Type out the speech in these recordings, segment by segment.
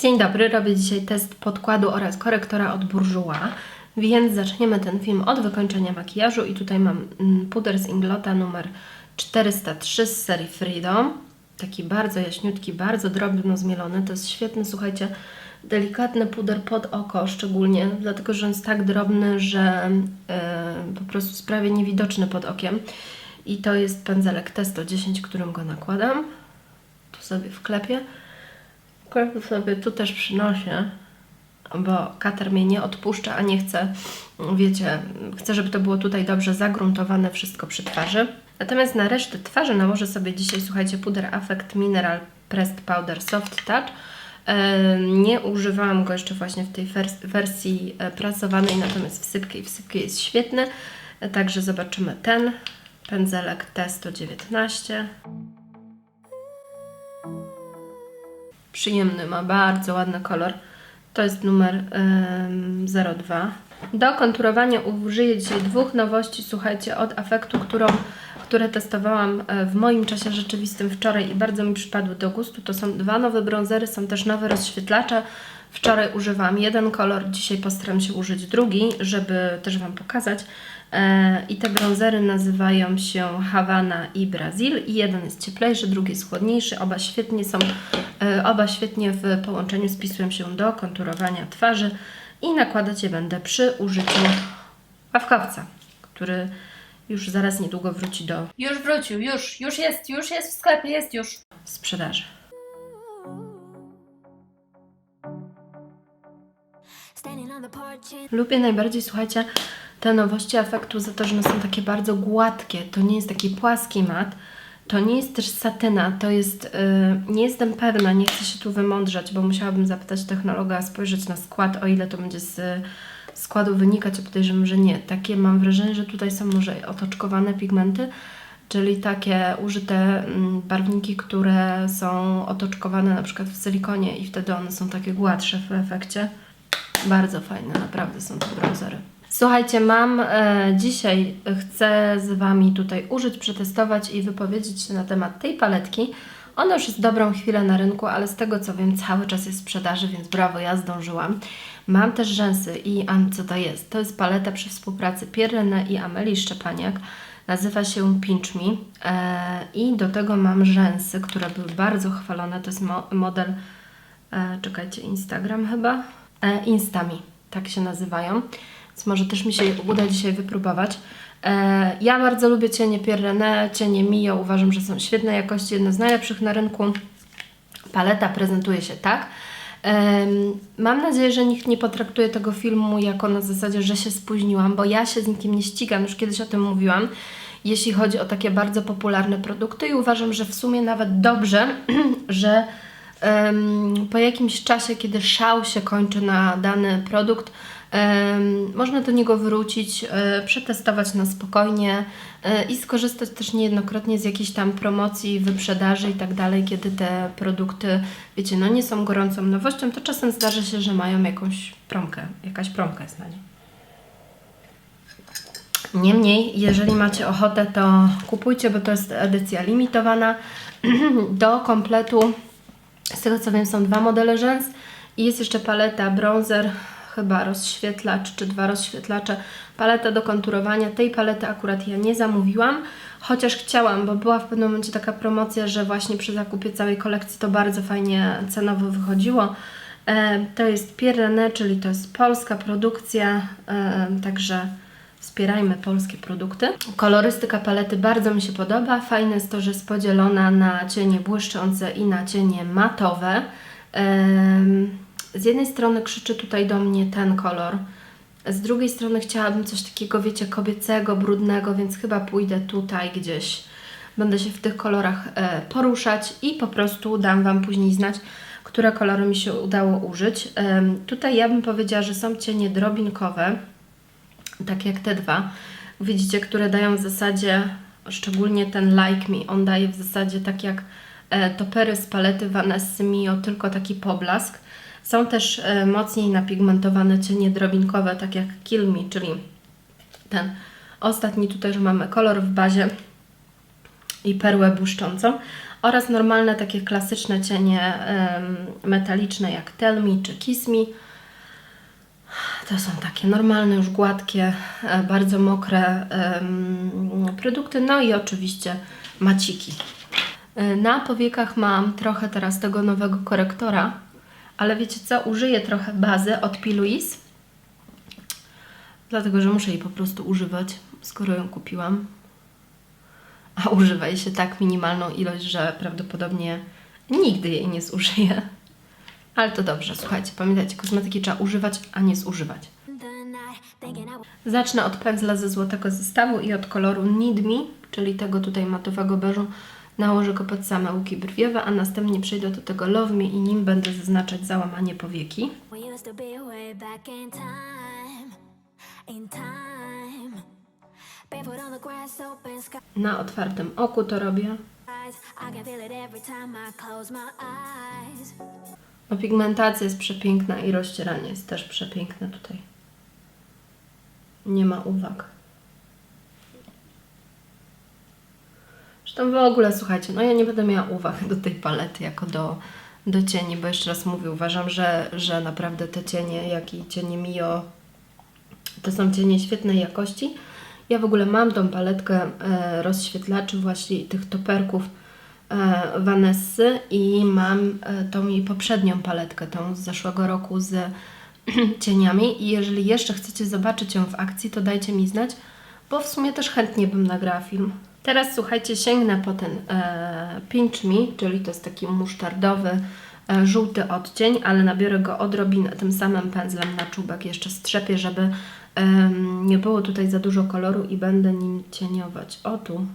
Dzień dobry, robię dzisiaj test podkładu oraz korektora od Bourjois, więc zaczniemy ten film od wykończenia makijażu i tutaj mam mm, puder z Inglota numer 403 z serii Freedom. Taki bardzo jaśniutki, bardzo drobno zmielony. To jest świetny, słuchajcie, delikatny puder pod oko szczególnie, dlatego że on jest tak drobny, że e, po prostu jest prawie niewidoczny pod okiem. I to jest pędzelek Testo 10, którym go nakładam. Tu sobie wklepię. Wklepię sobie tu też przynoszę, bo katar mnie nie odpuszcza, a nie chce, wiecie, chcę, żeby to było tutaj dobrze zagruntowane wszystko przy twarzy. Natomiast na resztę twarzy nałożę sobie dzisiaj, słuchajcie, puder Affect Mineral Pressed Powder Soft Touch. E, Nie używałam go jeszcze właśnie w tej wers- wersji e, prasowanej, natomiast w sypkiej, w sypkiej jest świetny. E, Także zobaczymy ten pędzelek T119. Przyjemny, ma bardzo ładny kolor. To jest numer em, 02. Do konturowania użyję dzisiaj dwóch nowości, słuchajcie, od Afektu, którą, które testowałam e, w moim czasie rzeczywistym wczoraj i bardzo mi przypadły do gustu. To są dwa nowe bronzery, są też nowe rozświetlacze. Wczoraj używałam jeden kolor, dzisiaj postaram się użyć drugi, żeby też Wam pokazać. E, I te bronzery nazywają się Havana i Brazil. I jeden jest cieplejszy, drugi jest chłodniejszy. Oba świetnie są, e, oba świetnie w połączeniu spisują się do konturowania twarzy. I nakładać je będę przy użyciu ławkowca, który już zaraz niedługo wróci do Już wrócił, już, już jest, już jest w sklepie, jest już. sprzedaży. Lubię najbardziej, słuchajcie, te nowości efektu za to, że one są takie bardzo gładkie. To nie jest taki płaski mat. To nie jest też satyna, to jest, yy, nie jestem pewna, nie chcę się tu wymądrzeć, bo musiałabym zapytać technologa, spojrzeć na skład, o ile to będzie z składu wynikać, podejrzewam, że nie. Takie mam wrażenie, że tutaj są może otoczkowane pigmenty, czyli takie użyte mm, barwniki, które są otoczkowane na przykład w silikonie i wtedy one są takie gładsze w efekcie. Bardzo fajne, naprawdę są to browsery. Słuchajcie, mam e, dzisiaj, chcę z Wami tutaj użyć, przetestować i wypowiedzieć się na temat tej paletki. Ona już jest dobrą chwilę na rynku, ale z tego co wiem, cały czas jest w sprzedaży, więc brawo, ja zdążyłam. Mam też rzęsy i An, co to jest? To jest paleta przy współpracy Pierrenne i Amelii Szczepaniak. Nazywa się Pinch Me e, i do tego mam rzęsy, które były bardzo chwalone. To jest mo- model e, czekajcie, Instagram chyba, Instami, tak się nazywają, więc może też mi się uda dzisiaj wypróbować. E, ja bardzo lubię cienie Pierrenne, cienie Mio, uważam, że są świetnej jakości, jedne z najlepszych na rynku. Paleta prezentuje się tak. Mam nadzieję, że nikt nie potraktuje tego filmu jako na zasadzie, że się spóźniłam, bo ja się z nikim nie ścigam, już kiedyś o tym mówiłam, jeśli chodzi o takie bardzo popularne produkty i uważam, że w sumie nawet dobrze, że po jakimś czasie, kiedy szał się kończy na dany produkt, można do niego wrócić, e, przetestować na spokojnie e, i skorzystać też niejednokrotnie z jakiejś tam promocji, wyprzedaży i tak dalej, kiedy te produkty, wiecie, no nie są gorącą nowością, to czasem zdarza się, że mają jakąś promkę, jakaś promka jest na nie. Niemniej, jeżeli macie ochotę, to kupujcie, bo to jest edycja limitowana. Do kompletu, z tego co wiem, są dwa modele rzęs i jest jeszcze paleta bronzer, chyba rozświetlacz, czy dwa rozświetlacze. Paleta do konturowania. Tej palety akurat ja nie zamówiłam, chociaż chciałam, bo była w pewnym momencie taka promocja, że właśnie przy zakupie całej kolekcji to bardzo fajnie cenowo wychodziło. E, To jest Pierrenne, czyli to jest polska produkcja, e, także wspierajmy polskie produkty. Kolorystyka palety bardzo mi się podoba. Fajne jest to, że jest podzielona na cienie błyszczące i na cienie matowe. Z jednej strony krzyczy tutaj do mnie ten kolor, z drugiej strony chciałabym coś takiego, wiecie, kobiecego, brudnego, więc chyba pójdę tutaj gdzieś. Będę się w tych kolorach e, poruszać i po prostu dam Wam później znać, które kolory mi się udało użyć. Tutaj ja bym powiedziała, że są cienie drobinkowe, tak jak te dwa. Widzicie, które dają w zasadzie, szczególnie ten Like Me, on daje w zasadzie tak jak e, topery z palety Vanessy Mio, tylko taki poblask. Są też e, mocniej napigmentowane cienie drobinkowe, tak jak Kill Me, czyli ten ostatni tutaj, że mamy kolor w bazie i perłę błyszczącą. oraz normalne takie klasyczne cienie metaliczne jak Tell Me czy Kiss Me. To są takie normalne, już gładkie, e, bardzo mokre produkty. No i oczywiście maciki. E, Na powiekach mam trochę teraz tego nowego korektora, ale wiecie co? Użyję trochę bazy od P. Dlatego że muszę jej po prostu używać, skoro ją kupiłam. A używa jej się tak minimalną ilość, że prawdopodobnie nigdy jej nie zużyję. Ale to dobrze, słuchajcie, pamiętajcie, kosmetyki trzeba używać, a nie zużywać. Zacznę od pędzla ze złotego zestawu i od koloru Need Me, czyli tego tutaj matowego beżu. Nałożę go pod same łuki brwiowe, a następnie przejdę do tego Love Me i nim będę zaznaczać załamanie powieki. Na otwartym oku to robię. Eyes. No, pigmentacja jest przepiękna i rozcieranie jest też przepiękne tutaj. Nie ma uwag. Zresztą w ogóle, słuchajcie, no ja nie będę miała uwag do tej palety jako do, do cieni, bo jeszcze raz mówię, uważam, że, że naprawdę te cienie, jak i cienie Mio, to są cienie świetnej jakości. Ja w ogóle mam tą paletkę e, rozświetlaczy właśnie tych toperków Vanessy i mam e, tą jej poprzednią paletkę, tą z zeszłego roku z cieniami i jeżeli jeszcze chcecie zobaczyć ją w akcji, to dajcie mi znać, bo w sumie też chętnie bym nagrała film. Teraz słuchajcie, sięgnę po ten e, Pinch Me, czyli to jest taki musztardowy, e, żółty odcień, ale nabiorę go odrobinę tym samym pędzlem na czubek, jeszcze strzepię, żeby em, nie było tutaj za dużo koloru i będę nim cieniować. O tu.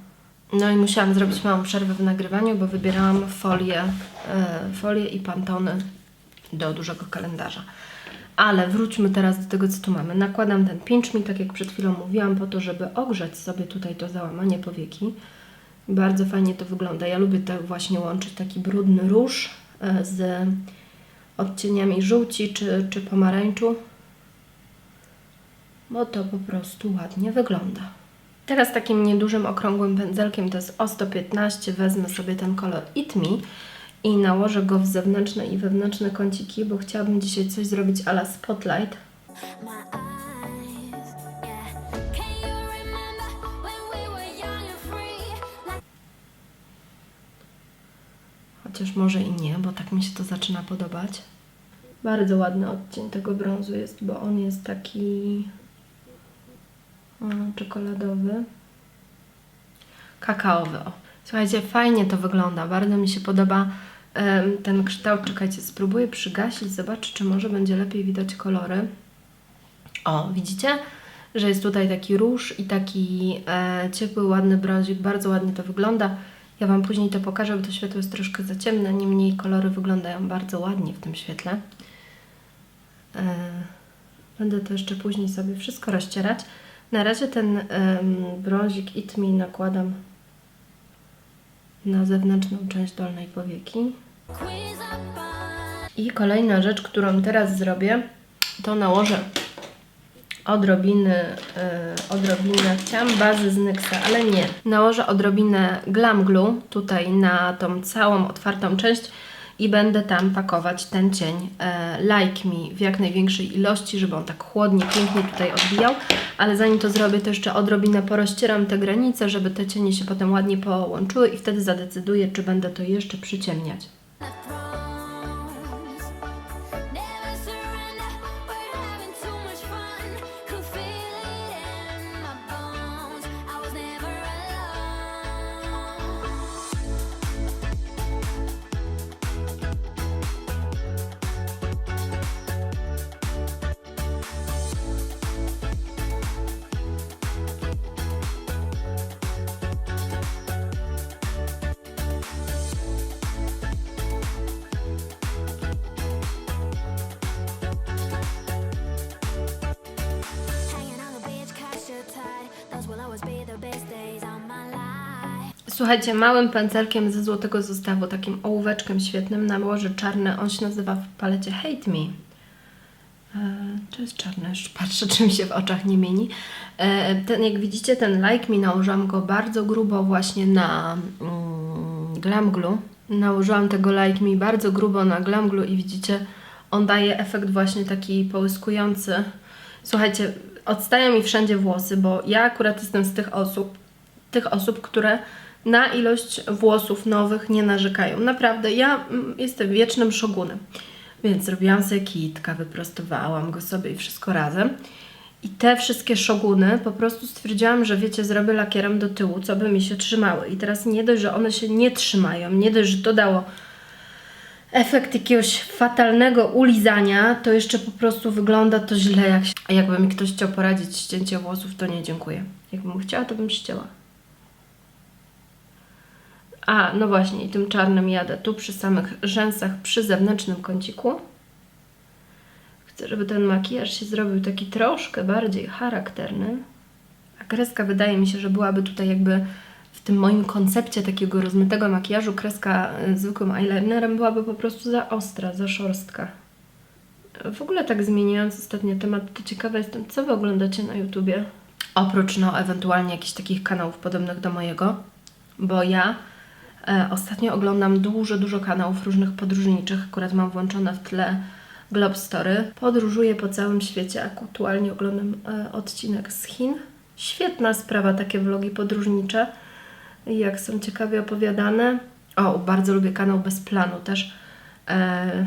No i musiałam zrobić małą przerwę w nagrywaniu, bo wybierałam folię, e, folię i pantony do dużego kalendarza. Ale wróćmy teraz do tego, co tu mamy. Nakładam ten pinch tak jak przed chwilą mówiłam, po to, żeby ogrzać sobie tutaj to załamanie powieki. Bardzo fajnie to wygląda. Ja lubię tak właśnie łączyć taki brudny róż e, z odcieniami żółci czy, czy pomarańczu, bo to po prostu ładnie wygląda. Teraz takim niedużym, okrągłym pędzelkiem, to jest O115, wezmę sobie ten kolor It Me i nałożę go w zewnętrzne i wewnętrzne kąciki, bo chciałabym dzisiaj coś zrobić ala Spotlight. Chociaż może i nie, bo tak mi się to zaczyna podobać. Bardzo ładny odcień tego brązu jest, bo on jest taki czekoladowy. Kakaowy. O. Słuchajcie, fajnie to wygląda. Bardzo mi się podoba ten kształt. Czekajcie, spróbuję przygasić, zobaczę, czy może będzie lepiej widać kolory. O, widzicie? Że jest tutaj taki róż i taki e, ciepły, ładny brązik. Bardzo ładnie to wygląda. Ja Wam później to pokażę, bo to światło jest troszkę za ciemne, niemniej kolory wyglądają bardzo ładnie w tym świetle. E, będę to jeszcze później sobie wszystko rozcierać. Na razie ten em, brązik It Me nakładam na zewnętrzną część dolnej powieki. I kolejna rzecz, którą teraz zrobię, to nałożę odrobiny, e, odrobinę, chciałam bazy z Nyxa, ale nie. Nałożę odrobinę Glam Glue tutaj na tą całą otwartą część i będę tam pakować ten cień e, Like Me w jak największej ilości, żeby on tak chłodnie, pięknie tutaj odbijał, ale zanim to zrobię, to jeszcze odrobinę porozcieram te granice, żeby te cienie się potem ładnie połączyły i wtedy zadecyduję, czy będę to jeszcze przyciemniać. Słuchajcie, małym pędzelkiem ze złotego zestawu, takim ołóweczkiem świetnym, nałożę czarny, on się nazywa w palecie Hate Me. E, to jest czarne, już patrzę, czy mi się w oczach nie mieni. E, ten, jak widzicie, ten Like Me nałożyłam go bardzo grubo właśnie na mm, Glam Glue. Nałożyłam tego Like Me bardzo grubo na Glam Glue i widzicie, on daje efekt właśnie taki połyskujący. Słuchajcie, odstają mi wszędzie włosy, bo ja akurat jestem z tych osób, tych osób, które na ilość włosów nowych nie narzekają. Naprawdę, ja mm, jestem wiecznym szogunem. Więc zrobiłam sobie kitka, wyprostowałam go sobie i wszystko razem. I te wszystkie szoguny po prostu stwierdziłam, że wiecie, zrobię lakierem do tyłu, co by mi się trzymały. I teraz nie dość, że one się nie trzymają, nie dość, że to dało efekt jakiegoś fatalnego ulizania, to jeszcze po prostu wygląda to źle. Jak się... Jakby mi ktoś chciał poradzić ścięcie włosów, to nie dziękuję. Jakbym chciała, to bym ścięła. A, no właśnie, i tym czarnym jadę tu przy samych rzęsach, przy zewnętrznym kąciku. Chcę, żeby ten makijaż się zrobił taki troszkę bardziej charakterny. A kreska wydaje mi się, że byłaby tutaj jakby tym moim koncepcie takiego rozmytego makijażu kreska y, zwykłym eyelinerem byłaby po prostu za ostra, za szorstka. W ogóle tak zmieniając ostatnio temat, to ciekawa jestem, co Wy oglądacie na YouTubie? Oprócz no ewentualnie jakichś takich kanałów podobnych do mojego, bo ja e, ostatnio oglądam dużo, dużo kanałów różnych podróżniczych. Akurat mam włączone w tle Globstory. Podróżuję po całym świecie. Aktualnie oglądam e, odcinek z Chin. Świetna sprawa, takie vlogi podróżnicze. Jak są ciekawie opowiadane. O, bardzo lubię kanał Bez Planu też. E,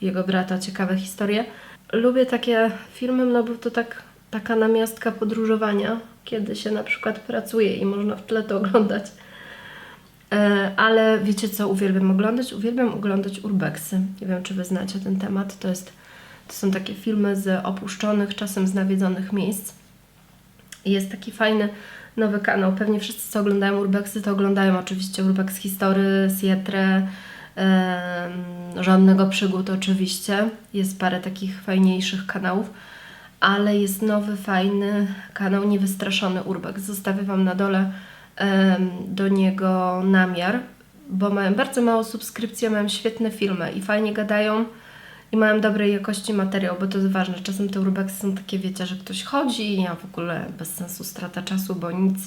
jego brata, ciekawe historie. Lubię takie filmy, no bo to tak, taka namiastka podróżowania, kiedy się na przykład pracuje i można w tle to oglądać. E, ale wiecie co uwielbiam oglądać? Uwielbiam oglądać urbexy. Nie wiem, czy wy znacie ten temat. To, jest, to są takie filmy z opuszczonych, czasem z nawiedzonych miejsc. Jest taki fajny nowy kanał. Pewnie wszyscy, co oglądają urbexy, to oglądają oczywiście urbex history, Sietrę, em, Żadnego przygód oczywiście. Jest parę takich fajniejszych kanałów. Ale jest nowy, fajny kanał Niewystraszony Urbex. Zostawię Wam na dole do niego namiar, bo mają bardzo mało subskrypcji, mają świetne filmy i fajnie gadają i mają dobrej jakości materiał, bo to jest ważne. Czasem te urbexy są takie, wiecie, że ktoś chodzi i ja w ogóle bez sensu strata czasu, bo nic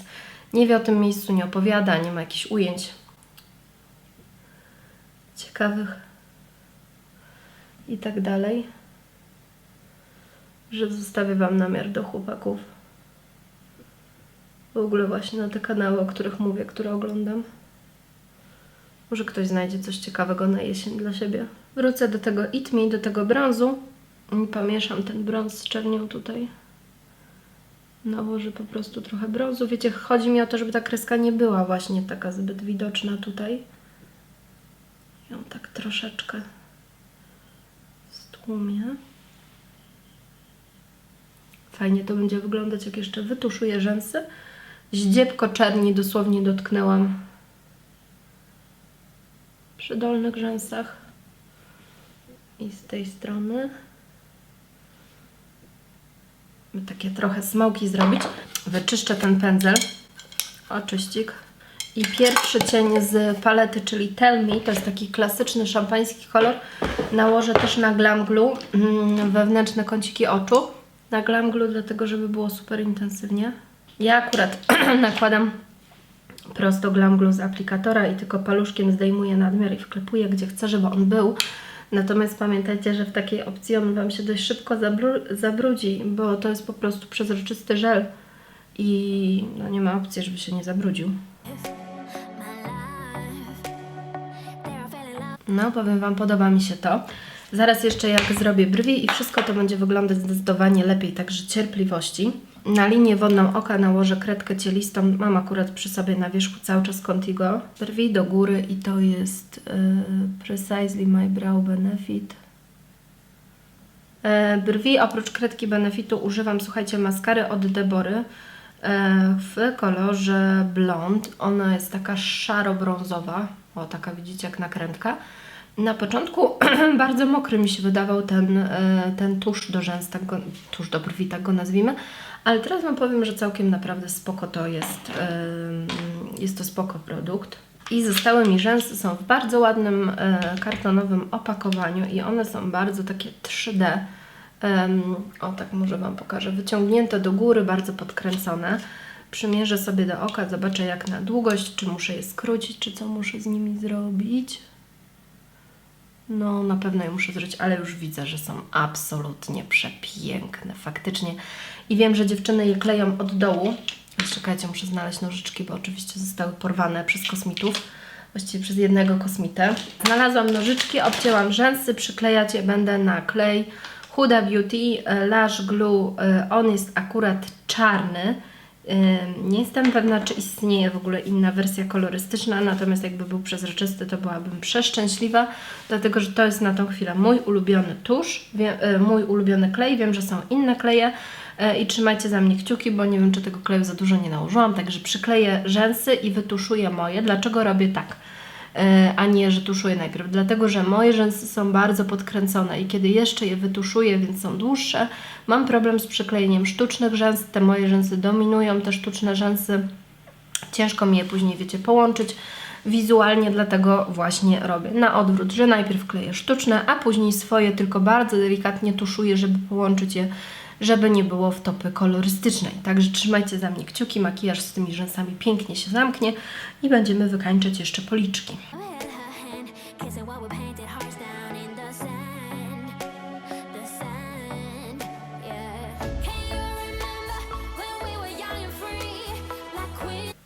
nie wie o tym miejscu, nie opowiada, nie ma jakichś ujęć ciekawych i tak dalej, że zostawię Wam namiar do chłopaków. W ogóle właśnie na te kanały, o których mówię, które oglądam. Może ktoś znajdzie coś ciekawego na jesień dla siebie. Wrócę do tego It Me, do tego brązu. I Pomieszam ten brąz z czernią tutaj. Nałożę po prostu trochę brązu. Wiecie, chodzi mi o to, żeby ta kreska nie była właśnie taka zbyt widoczna tutaj. Ją tak troszeczkę stłumię. Fajnie to będzie wyglądać, jak jeszcze wytuszuję rzęsy. Zdziebko czerni dosłownie dotknęłam przy dolnych rzęsach i z tej strony. Takie trochę smoki zrobić. Wyczyszczę ten pędzel. Oczyścik. I pierwszy cień z palety, czyli Tell Me, to jest taki klasyczny szampański kolor. Nałożę też na Glam Glue mm, wewnętrzne kąciki oczu. Na Glam Glue, dlatego żeby było super intensywnie. Ja akurat nakładam prosto Glam Glue z aplikatora i tylko paluszkiem zdejmuję nadmiar i wklepuję gdzie chcę, żeby on był. Natomiast pamiętajcie, że w takiej opcji on Wam się dość szybko zabru- zabrudzi, bo to jest po prostu przezroczysty żel i no nie ma opcji, żeby się nie zabrudził. No, powiem Wam, podoba mi się to. Zaraz jeszcze jak zrobię brwi i wszystko to będzie wyglądać zdecydowanie lepiej, także cierpliwości. Na linię wodną oka nałożę kredkę cielistą. Mam akurat przy sobie na wierzchu cały czas Contigo. Brwi do góry i to jest yy, Precisely My Brow Benefit. E, brwi oprócz kredki Benefitu używam, słuchajcie, maskary od Debory e, w kolorze blond. Ona jest taka szaro-brązowa. O, taka widzicie jak nakrętka. Na początku bardzo mokry mi się wydawał ten, e, ten tusz do rzęs, tak go, tusz do brwi, tak go nazwijmy. Ale teraz Wam powiem, że całkiem naprawdę spoko to jest. em, Jest to spoko produkt. I zostały mi rzęsy, są w bardzo ładnym e, kartonowym opakowaniu i one są bardzo takie 3D. Em, o tak może Wam pokażę. Wyciągnięte do góry, bardzo podkręcone. Przymierzę sobie do oka, zobaczę jak na długość, czy muszę je skrócić, czy co muszę z nimi zrobić. No, na pewno je muszę zrobić, ale już widzę, że są absolutnie przepiękne, faktycznie. I wiem, że dziewczyny je kleją od dołu. Czekajcie, muszę znaleźć nożyczki, bo oczywiście zostały porwane przez kosmitów. Właściwie przez jednego kosmitę. Znalazłam nożyczki, obcięłam rzęsy, przyklejać je będę na klej Huda Beauty e, Lash Glue. E, On jest akurat czarny. Nie jestem pewna, czy istnieje w ogóle inna wersja kolorystyczna, natomiast jakby był przezroczysty, to byłabym przeszczęśliwa, dlatego że to jest na tą chwilę mój ulubiony tusz, e, mój ulubiony klej. Wiem, że są inne kleje e, i trzymajcie za mnie kciuki, bo nie wiem, czy tego kleju za dużo nie nałożyłam, także przykleję rzęsy i wytuszuję moje. Dlaczego robię tak? E, a nie, że tuszuję najpierw. Dlatego, że moje rzęsy są bardzo podkręcone i kiedy jeszcze je wytuszuję, więc są dłuższe, mam problem z przyklejeniem sztucznych rzęs. Te moje rzęsy dominują, te sztuczne rzęsy. Ciężko mi je później, wiecie, połączyć wizualnie, dlatego właśnie robię na odwrót, że najpierw kleję sztuczne, a później swoje tylko bardzo delikatnie tuszuję, żeby połączyć je, żeby nie było wtopy kolorystycznej. Także trzymajcie za mnie kciuki, makijaż z tymi rzęsami pięknie się zamknie i będziemy wykańczać jeszcze policzki.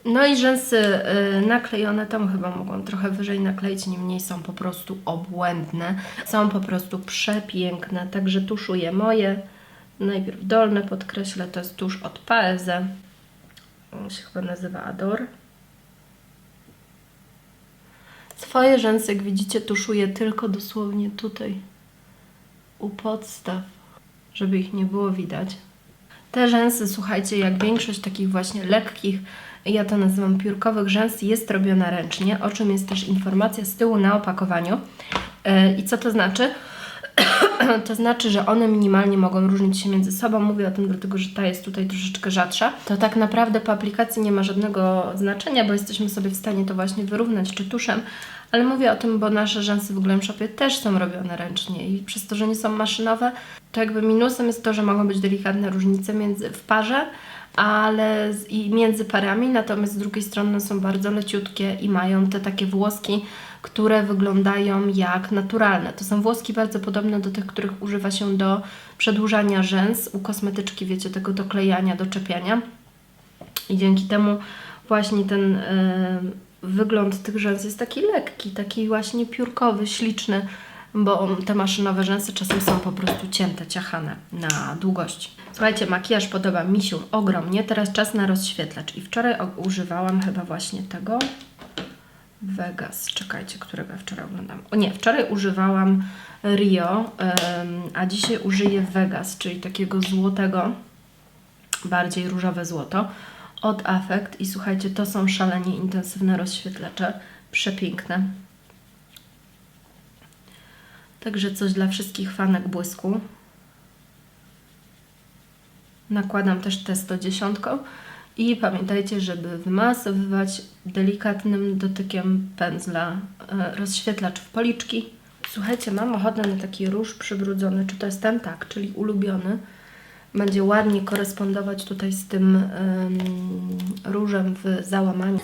No i rzęsy y, naklejone, tam chyba mogłam trochę wyżej nakleić, niemniej są po prostu obłędne, są po prostu przepiękne, także tuszuję moje, najpierw dolne podkreślę, to jest tusz od Paeze, on się chyba nazywa Ador. Swoje rzęsy, jak widzicie, tuszuję tylko dosłownie tutaj, u podstaw, żeby ich nie było widać. Te rzęsy, słuchajcie, jak większość takich właśnie lekkich, ja to nazywam piórkowych rzęs, jest robiona ręcznie, o czym jest też informacja z tyłu na opakowaniu. Yy, I co to znaczy? To znaczy, że one minimalnie mogą różnić się między sobą. Mówię o tym dlatego, że ta jest tutaj troszeczkę rzadsza. To tak naprawdę po aplikacji nie ma żadnego znaczenia, bo jesteśmy sobie w stanie to właśnie wyrównać czy tuszem, ale mówię o tym, bo nasze rzęsy w Glam Shopie też są robione ręcznie i przez to, że nie są maszynowe, to jakby minusem jest to, że mogą być delikatne różnice między w parze, ale z, i między parami, natomiast z drugiej strony są bardzo leciutkie i mają te takie włoski, które wyglądają jak naturalne. To są włoski bardzo podobne do tych, których używa się do przedłużania rzęs u kosmetyczki, wiecie, tego doklejania, doczepiania. I dzięki temu właśnie ten e, wygląd tych rzęs jest taki lekki, taki właśnie piórkowy, śliczny, bo te maszynowe rzęsy czasem są po prostu cięte, ciachane na długości. Słuchajcie, makijaż podoba mi się ogromnie. Teraz czas na rozświetlacz. I wczoraj używałam chyba właśnie tego Vegas. Czekajcie, którego ja wczoraj oglądam. O nie, wczoraj używałam Rio, a dzisiaj użyję Vegas, czyli takiego złotego, bardziej różowe złoto od Affect. I słuchajcie, to są szalenie intensywne rozświetlacze. Przepiękne. Także coś dla wszystkich fanek błysku. Nakładam też tę 110 i pamiętajcie, żeby wymasowywać delikatnym dotykiem pędzla e, rozświetlacz w policzki. Słuchajcie, mam ochotę na taki róż przybrudzony. Czy to jest ten? Tak, czyli ulubiony. Będzie ładnie korespondować tutaj z tym em, różem w załamaniu.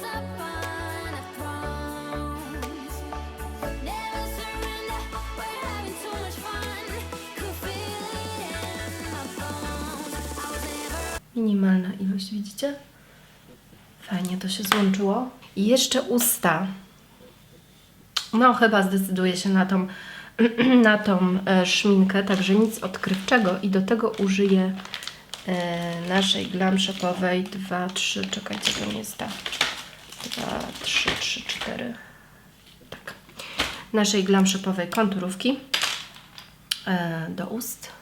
Minimalna ilość, widzicie? Fajnie to się złączyło. I jeszcze usta. No, chyba zdecyduję się na tą, na tą e, szminkę, także nic odkrywczego. I do tego użyję e, naszej glam shopowej 2, 3, czekajcie, to nie jest ta. 2, 3, 3, 4. Tak. Naszej glam shopowej konturówki e, do ust.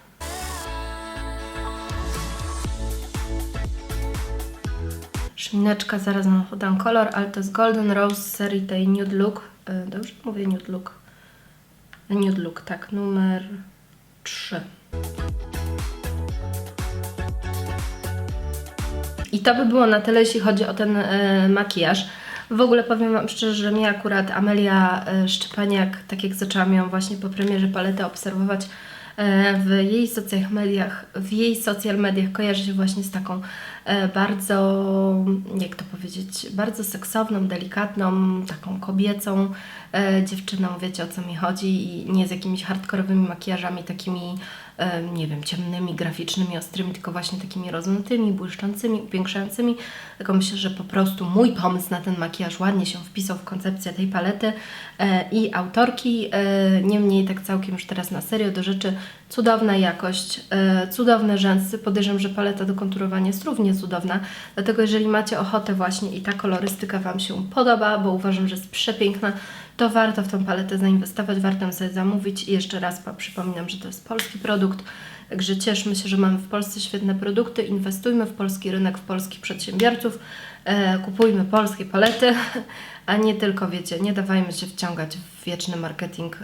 Szmineczka, zaraz Wam podam kolor, ale to jest Golden Rose z serii tej Nude Look. E, Dobrze mówię Nude Look. Nude Look, tak, numer 3. I to by było na tyle, jeśli chodzi o ten e, makijaż. W ogóle powiem Wam szczerze, że mnie akurat Amelia e, Szczepaniak, tak jak zaczęłam ją właśnie po premierze paletę obserwować, w jej social mediach, w jej social mediach kojarzy się właśnie z taką e, bardzo, jak to powiedzieć, bardzo seksowną, delikatną, taką kobiecą e, dziewczyną, wiecie o co mi chodzi i nie z jakimiś hardkorowymi makijażami takimi, e, nie wiem, ciemnymi, graficznymi, ostrymi, tylko właśnie takimi rozmytymi, błyszczącymi, upiększającymi. Tylko myślę, że po prostu mój pomysł na ten makijaż ładnie się wpisał w koncepcję tej palety e, i autorki. E, niemniej tak całkiem już teraz na serio do rzeczy cudowna jakość, e, cudowne rzęsy. Podejrzewam, że paleta do konturowania jest równie cudowna. Dlatego jeżeli macie ochotę właśnie i ta kolorystyka Wam się podoba, bo uważam, że jest przepiękna, to warto w tą paletę zainwestować, warto sobie zamówić. I jeszcze raz przypominam, że to jest polski produkt. Także cieszmy się, że mamy w Polsce świetne produkty. Inwestujmy w polski rynek, w polskich przedsiębiorców. E, kupujmy polskie palety, a nie tylko, wiecie, nie dawajmy się wciągać w wieczny marketing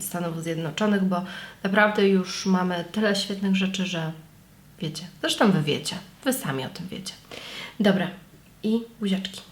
Stanów Zjednoczonych, bo naprawdę już mamy tyle świetnych rzeczy, że wiecie. Zresztą wy wiecie, wy sami o tym wiecie. Dobra, i buziaczki.